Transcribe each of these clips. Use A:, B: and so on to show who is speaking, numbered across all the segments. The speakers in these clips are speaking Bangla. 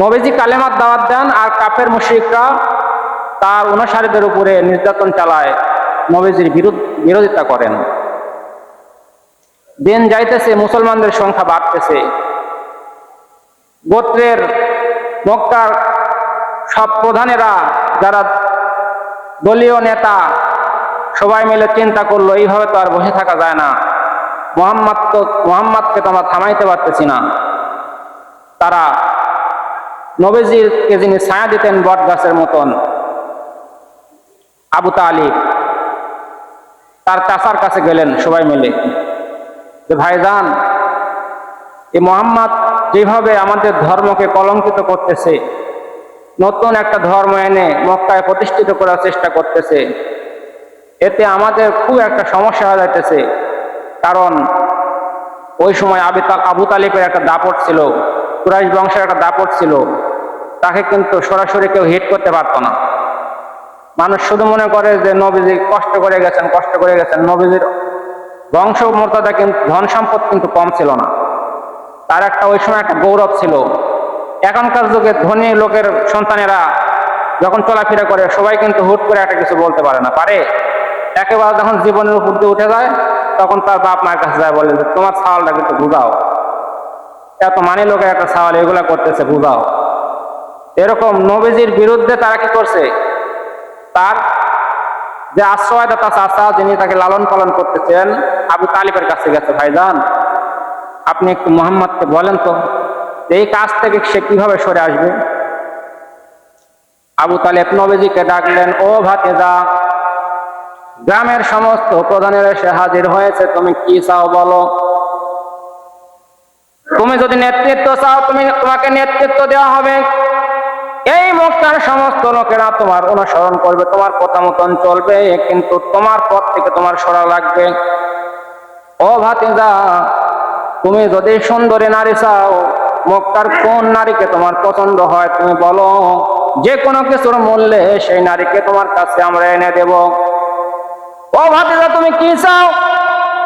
A: নবীজি কালেমার দাওয়াত দেন আর কাফের মুশরিকরা তার অনুসারীদের উপরে নির্যাতন চালায়, নবীজির বিরোধ বিরোধিতা করেন। দিন যাইতেছে, মুসলমানদের সংখ্যা বাড়তেছে। গোত্রের মক্কার সব প্রধানেরা যারা দলীয় নেতা, সবাই মিলে চিন্তা করল, এইভাবে তো আর বসে থাকা যায় না। মোহাম্মদ তো, মোহাম্মদকে তো আমরা থামাইতে পারতেছি না। তারা নবীজিকে যিনি ছায়া দিতেন বট গাছের মতন, আবু তালিব, তার চাচার কাছে গেলেন সবাই মিলে। যে ভাইজান, এই মোহাম্মদ যেভাবে আমাদের ধর্মকে কলঙ্কিত করতেছে, নতুন একটা ধর্ম এনে মক্কায় প্রতিষ্ঠিত করার চেষ্টা করতেছে, এতে আমাদের খুব একটা সমস্যা হয়ে যাইতেছে। কারণ ওই সময় আবি তালিবের একটা দাপট ছিল, কুরাইশ বংশের একটা দাপট ছিল। তাকে কিন্তু সরাসরি কেউ হিট করতে পারতো না। মানুষ শুধু মনে করে যে নবীজি কষ্ট করে গেছেন, কষ্ট করে গেছেন। নবীজির বংশ মর্যাদা কিন্তু ধন সম্পদ কিন্তু কম ছিল না। তার একটা ওই সময় একটা গৌরব ছিল। এখনকার যুগে ধনী লোকের সন্তানেরা যখন চলাফেরা করে, সবাই কিন্তু হুট করে একটা কিছু বলতে পারে না। পারে। একেবারে যখন জীবনের উপর দিয়ে উঠে যায়, তখন তার বাপ মায়ের কাছে যায়, বলে তোমার ছাওয়ালটা কিন্তু বুঝাও। এত মানি লোকের একটা ছাওয়াল এগুলা করতেছে, বুঝাও। এরকম নবীজির বিরুদ্ধে তারা কি করছে? তার যে আশ্রয়দাতা চাচা যিনি তাকে লালন পালন করতেছেন, আবু তালিবের কাছে গেছে, ভাইজান, আপনি একটু মোহাম্মদকে বলেন তো, এই কাজ থেকে সে কীভাবে সরে আসবে? আবু তালেব নবীজিকে ডাকলেন, ও ভাতেজা, গ্রামের সমস্ত প্রধানের এসে হাজির হয়েছে, তুমি কি চাও বলো? তুমি যদি নেতৃত্ব চাও, তুমি তোমাকে নেতৃত্ব দেওয়া হবে। মক্কার সমস্ত লোকেরা তোমার অনুসরণ করবে, তোমার কথা মতন চলবে, কিন্তু তোমার পথ থেকে তোমার সরা লাগবে। ও ভাতিজা, তুমি যদি সুন্দরী নারী চাও মক্কার কোন নারীকে তোমার পছন্দ হয় তুমি বলো। যে কোনো কিছুর মূল্যে সেই নারীকে তোমার কাছে আমরা এনে দেব। ও ভাতিজা, তুমি কি চাও?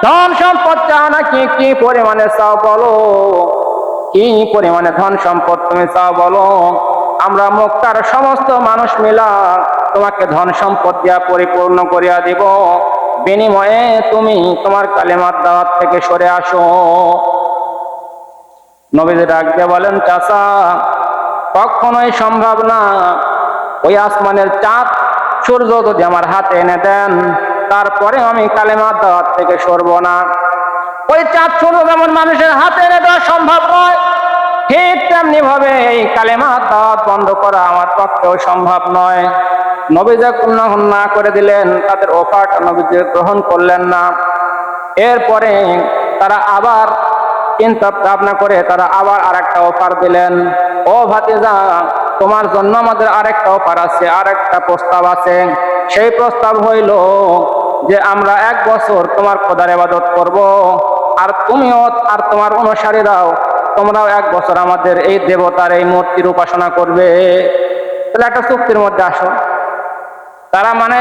A: ধন সম্পদ চাও নাকি কি পরিমাণে চাও বলো। কি পরিমাণে ধন সম্পদ তুমি চাও বলো। আমরা মক্কার সমস্ত মানুষ মিলা তোমাকে ধন সম্পদ দিয়া পরিপূর্ণ করিয়া দিব। বিনিময়ে তুমি তোমার কালেমার দাওয়াত থেকে সরে আসো। নবীজি ডাক দিয়ে বলেন, চাচা, কখনোই সম্ভব না। ওই আসমানের চাঁদ সূর্য যদি আমার হাতে এনে দেন তারপরে আমি কালেমার দাওয়াত থেকে সরব না। ওই চাঁদ সূর্য যেমন মানুষের হাতে এনে দেওয়া সম্ভব নয় ঠিক তেমনি ভাবে এই কালেমার দাওয়াত বন্ধ করা আমার পক্ষেও সম্ভব নয়। নবীজা যখন না করে দিলেন, তাদের অফারটা নবীজি গ্রহণ করলেন না। এরপরে তারা আবার চিন্তা ভাবনা করে তারা আবার আরেকটা অফার দিলেন। ও ভাতিজা, তোমার জন্য আমাদের আরেকটা অফার আছে, আরেকটা প্রস্তাব আছে। সেই প্রস্তাব হইল যে আমরা এক বছর তোমার খোদার ইবাদত করব। আর তুমিও আর তোমার অনুসারীরাও তোমরাও এক বছর আমাদের এই দেবতার এই মূর্তির উপাসনা করবে। তাহলে একটা চুক্তির মধ্যে আসো। তারা মানে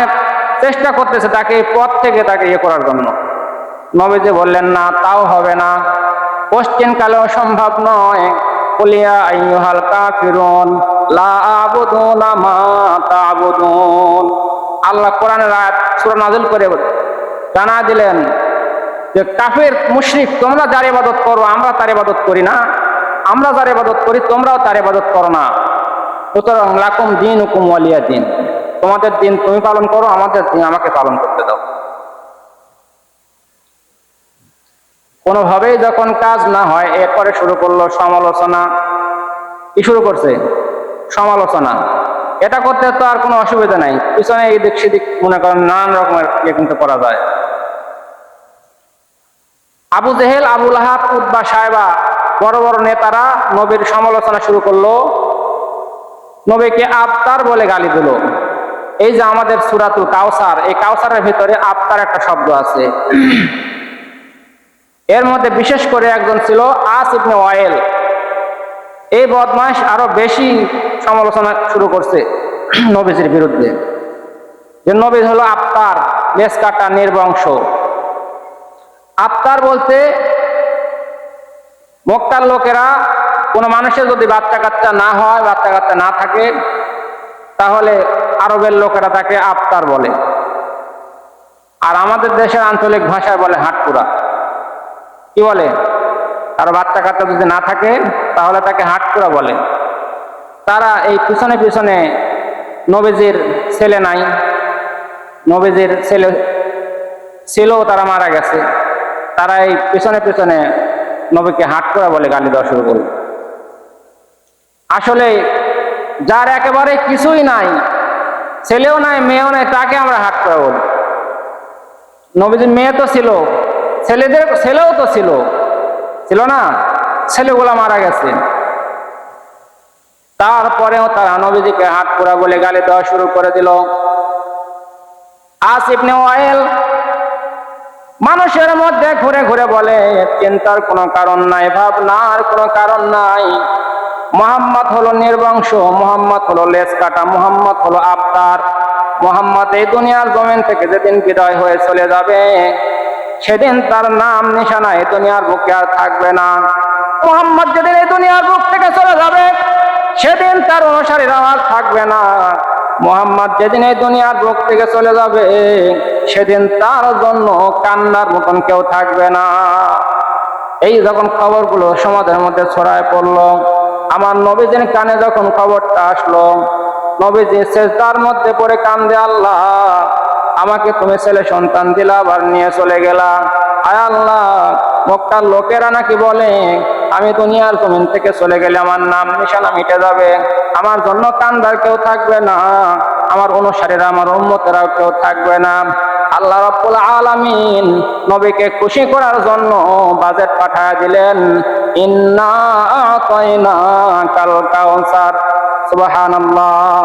A: চেষ্টা করতেছে তাকে পথ থেকে তাকে ইয়ে করার জন্য। নবীজি বললেন, না, তাও হবে না। পশ্চিম কালেও সম্ভব নয়। লা আল্লাহ কোরআনের আয়াত সূরা নাযিল করে জানা দিলেন যে কাফের, মুশরিক, তোমরা যার ইবাদত করো, আমরা তার ইবাদত করি না। আমরা যার ইবাদত করি, তোমরাও তার ইবাদত করো না। সুতরাং লাকুম দিন হুকুম ওয়ালিয়া দিন। তোমাদের দিন তুমি পালন করো, আমাদের দিন আমাকে পালন করতে দাও। কোনোভাবেই যখন কাজ না হয়, এরপরে শুরু করল সমালোচনা। কি শুরু করছে? সমালোচনা। এটা করতে তো আর কোনো অসুবিধা নাই। পিছনে এই দিক সেদিক মনে করেন নানান রকমের ইয়ে কিন্তু করা যায়। আবু জেহেল আবুল আহাব উদ্বা সাহেবা, বড় বড় নেতারা নবীর সমালোচনা শুরু করল। নবীকে আবতার বলে গালি দিল। এই যে আমাদের সুরাতুল কাউসার এই কাউসারের ভিতরে আবতার একটা শব্দ আছে। এর মধ্যে বিশেষ করে একজন ছিল আস ইবনে ওয়াইল। এই বদমাস আরও বেশি সমালোচনা শুরু করছে নবীজির বিরুদ্ধে। যে নবী হলো আত্মার লেস কাটা নির্বংশ। আত্মার বলতে, মক্কার লোকেরা কোনো মানুষের যদি বাচ্চা কাচ্চা না হয় বাচ্চা কাচ্চা না থাকে, তাহলে আরবের লোকেরা তাকে আফতার বলে। আর আমাদের দেশের আঞ্চলিক ভাষায় বলে হাটপুরা কি বলে? আর বাচ্চা কাচ্চা যদি না থাকে, তাহলে তাকে হাটপুরা বলে। তারা এই পিছনে পিছনে নবীজির ছেলে নাই, নবীজির ছেলে ছেলেও তারা মারা গেছে। তারা এই পিছনে পিছনে নবীকে হাট করা বলে গালি দেওয়া শুরু করল। আসলে যার একেবারে কিছুই নাই, ছেলেও নাই, মেয়েও নাই, তাকে আমরা হাট করা বলি। নবীজির মেয়ে তো ছিল, ছেলেদের, ছেলেও তো ছিল। ছিল না? ছেলেগুলা মারা গেছে। তারপরেও তারা নবীজিকে হাট করা বলে গালি দেওয়া শুরু করে দিল। আসিফনে ওয়াইল মানুষের মধ্যে ঘুরে ঘুরে বলে, চিন্তার কোনো কারণ নাই, ভাবনার কোনো কারণ নাই। মোহাম্মদ হলো নির্বংশ, মোহাম্মদ হলো লেস কাটা, মোহাম্মদ হলো আবতার মোহাম্মদ এই দুনিয়ার জমিন থেকে যেদিন বিদায় হয়ে চলে যাবে, সেদিন তার নাম নিশানা এই দুনিয়ার বুকে আর থাকবে না। মোহাম্মদ যেদিন এই দুনিয়ার বুক থেকে চলে যাবে, সেদিন তার অনুসারীরা আর থাকবে না। মোহাম্মদ যেদিন এই দুনিয়ার বুক থেকে চলে যাবে সেদিন তার জন্য কান্নার মতন কেউ থাকবে না। এই যখন খবরগুলো সমাজের মধ্যে ছড়ায় পড়ল, আমার নবীজির কানে যখন খবরটা আসলো, নবীজি তার মধ্যে পড়ে কান্দে, আল্লাহ, আমাকে তুমি ছেলে সন্তান দিলা, আবার নিয়ে চলে গেলা। আয় আল্লাহ, মক্কার লোকেরা নাকি বলে, আমি দুনিয়ার জমিন থেকে চলে গেলে আমার নাম নিশানা মিটে যাবে। আমার জন্য কান্দার কেউ থাকবে না। আমার অনুসারীরা, আমার উন্মতেরাও কেউ থাকবে না। আল্লাহ রাব্বুল আলামিন নবীকে খুশি করার জন্য বাজেট পাঠায় দিলেন। ইন্না আতাইনা কাল কাউসার। সুবহানাল্লাহ।